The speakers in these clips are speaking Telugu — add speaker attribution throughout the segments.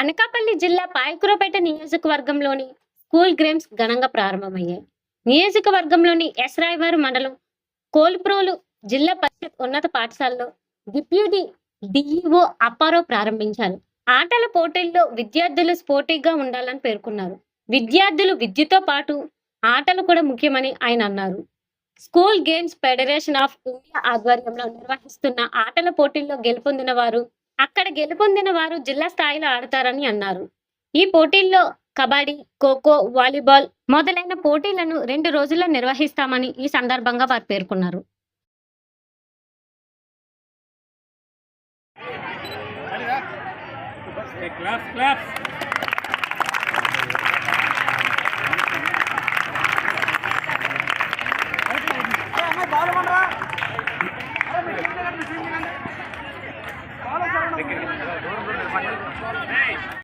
Speaker 1: అనకాపల్లి జిల్లా పాయకురోపేట నియోజకవర్గంలోని స్కూల్ గేమ్స్ ఘనంగా ప్రారంభమయ్యాయి. నియోజకవర్గంలోని ఎస్రాయవారు మండలం కోల్ప్రోలు జిల్లా పరిషత్ ఉన్నత పాఠశాలలో డిప్యూటీ డిఈఓ అప్పారో ప్రారంభించారు. ఆటల పోటీల్లో విద్యార్థులు స్పోర్టివ్గా ఉండాలని పేర్కొన్నారు. విద్యార్థులు విద్యతో పాటు ఆటలు కూడా ముఖ్యమని ఆయన అన్నారు. School games federation of India ఆధ్వర్యంలో నిర్వహిస్తున్న ఆటల పోటీల్లో గెలుపొందిన వారు అక్కడ గెలుపొందిన వారు జిల్లా స్థాయిలో ఆడతారని అన్నారు. ఈ పోటీల్లో కబడ్డీ ఖోఖో వాలీబాల్ మొదలైన పోటీలను రెండు రోజుల్లో నిర్వహిస్తామని ఈ సందర్భంగా వారు పేర్కొన్నారు.
Speaker 2: Okay,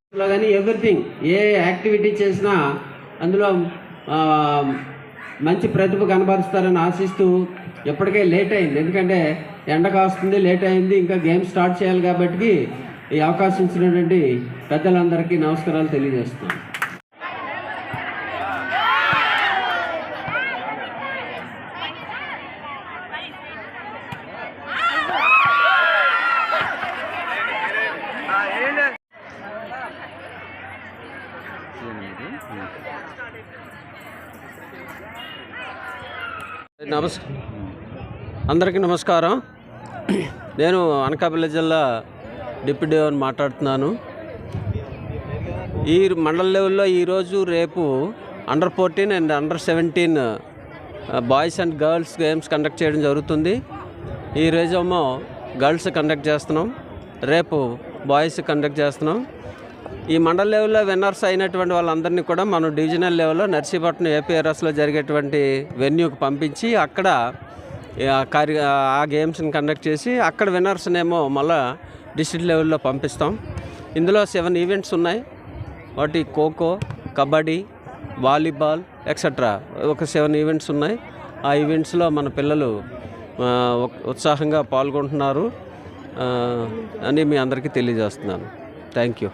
Speaker 3: అందులో కానీ ఎవ్రీథింగ్ ఏ యాక్టివిటీ చేసినా అందులో మంచి ప్రతిభ కనబరుస్తారని ఆశిస్తూ ఎప్పటికే లేట్ అయింది. ఎందుకంటే ఎండ కాస్తుంది లేట్ అయింది ఇంకా గేమ్ స్టార్ట్ చేయాలి కాబట్టి ఈ అవకాశం ఇచ్చినటువంటి పెద్దలందరికీ నమస్కారాలు తెలియజేస్తున్నాను. నమస్ అందరికీ నమస్కారం. నేను అనకాపల్లి జిల్లా డిప్యూటీ అని మాట్లాడుతున్నాను. ఈ మండల లెవెల్లో ఈరోజు రేపు under fourteen and under seventeen boys and girls games conduct చేయడం జరుగుతుంది. ఈ రోజేమో గర్ల్స్ కండక్ట్ చేస్తున్నాం. రేపు బాయ్స్ కండక్ట్ చేస్తున్నాం. ఈ మండల లెవెల్లో విన్నర్స్ అయినటువంటి వాళ్ళందరినీ కూడా మనం డివిజనల్ లెవెల్లో నర్సీపట్నం ఏపీఆర్ఎస్లో జరిగేటువంటి వెన్యూకి పంపించి అక్కడ కార్య ఆ గేమ్స్ని కండక్ట్ చేసి అక్కడ విన్నర్స్నేమో మళ్ళా డిస్ట్రిక్ట్ లెవెల్లో పంపిస్తాం. ఇందులో సెవెన్ ఈవెంట్స్ ఉన్నాయి. వాటి ఖోఖో కబడ్డీ వాలీబాల్ ఎక్సెట్రా ఒక సెవెన్ ఈవెంట్స్ ఉన్నాయి. ఆ ఈవెంట్స్లో మన పిల్లలు ఉత్సాహంగా పాల్గొంటున్నారు. అని మీ అందరికీ తెలియజేస్తున్నాను. Thank you.